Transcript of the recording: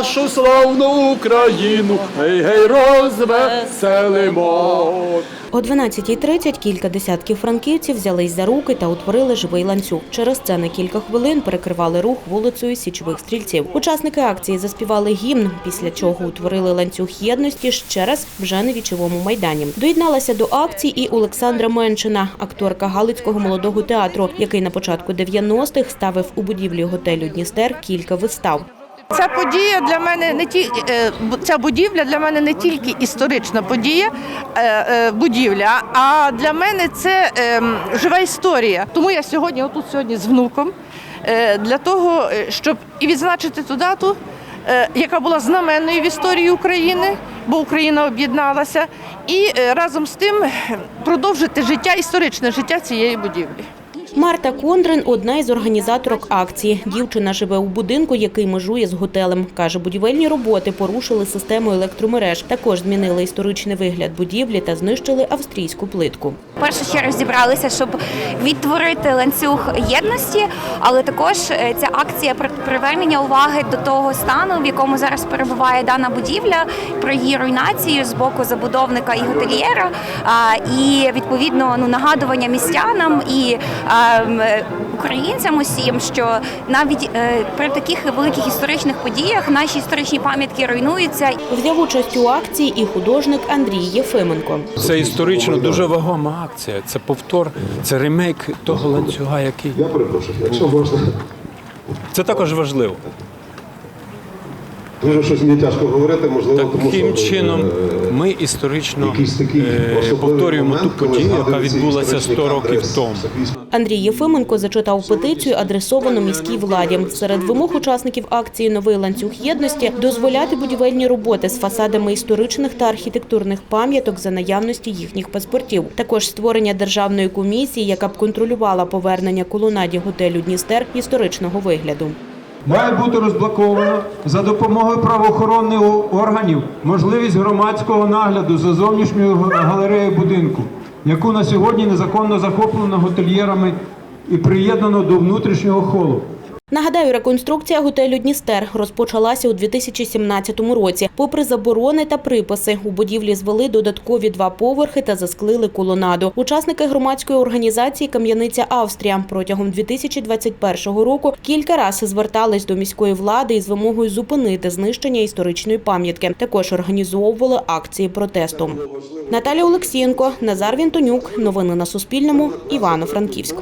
нашу славну Україну, гей, гей, розвеселимо. О 12.30 кілька десятків франківців взялись за руки та утворили живий ланцюг. Через це на кілька хвилин перекривали рух вулицею Січових стрільців. Учасники акції заспівали гімн, після чого утворили ланцюг єдності ще раз вже на вічовому майдані. Доєдналася до акції і Олександра Меншина, акторка Галицького молодого театру, який на початку 90-х ставив у будівлі готелю Дністер кілька вистав. Ця подія для мене не ті е, ця будівля для мене не тільки історична подія, е, е, будівля, а для мене це е, жива історія. Тому я сьогодні, отут сьогодні з внуком, для того, щоб і відзначити ту дату, яка була знаменною в історії України, бо Україна об'єдналася, і разом з тим продовжити життя, історичне життя цієї будівлі. Марта Кондрин – одна із організаторок акції. Дівчина живе у будинку, який межує з готелем. Каже, будівельні роботи порушили систему електромереж. Також змінили історичний вигляд будівлі та знищили австрійську плитку. Першу чергу зібралися, щоб відтворити ланцюг єдності, але також е, ця акція про привернення уваги до того стану, в якому зараз перебуває дана будівля, про її руйнацію з боку забудовника і готельєра, і відповідно ну нагадування містянам і українцям усім, що навіть е, при таких великих історичних подіях наші історичні пам'ятки руйнуються. Взяв участь у акції і художник Андрій Єфименко. Це історично дуже вагома акція. Це повтор, це ремейк того ланцюга, який Я перепрошую, якщо можна, це також важливо. дуже щось мені тяжко говорити, можливо, тому що Таким чином е, ми історично е, повторюємо ту подію, яка відбулася історичні 100 років тому. Андрій Єфименко зачитав петицію, адресовану міській владі. Серед вимог учасників акції Новий ланцюг єдності дозволяти будівельні роботи з фасадами історичних та архітектурних пам'яток за наявності їхніх паспортів. Також створення державної комісії, яка б контролювала повернення колонаді готелю Дністер історичного вигляду. Має бути розблоковано за допомогою правоохоронних органів можливість громадського нагляду за зовнішньою галереєю будинку, яку на сьогодні незаконно захоплено готельєрами і приєднано до внутрішнього холу. Нагадаю, реконструкція готелю Дністер розпочалася у 2017 році. Попри заборони та приписи, у будівлі звели додаткові два поверхи та засклили колонаду. Учасники громадської організації Кам'яниця Австрія протягом 2021 року кілька разів звертались до міської влади із вимогою зупинити знищення історичної пам'ятки. Також організовували акції протесту. Наталя Олексієнко, Назар Вінтонюк. Новини на Суспільному. Івано-Франківськ.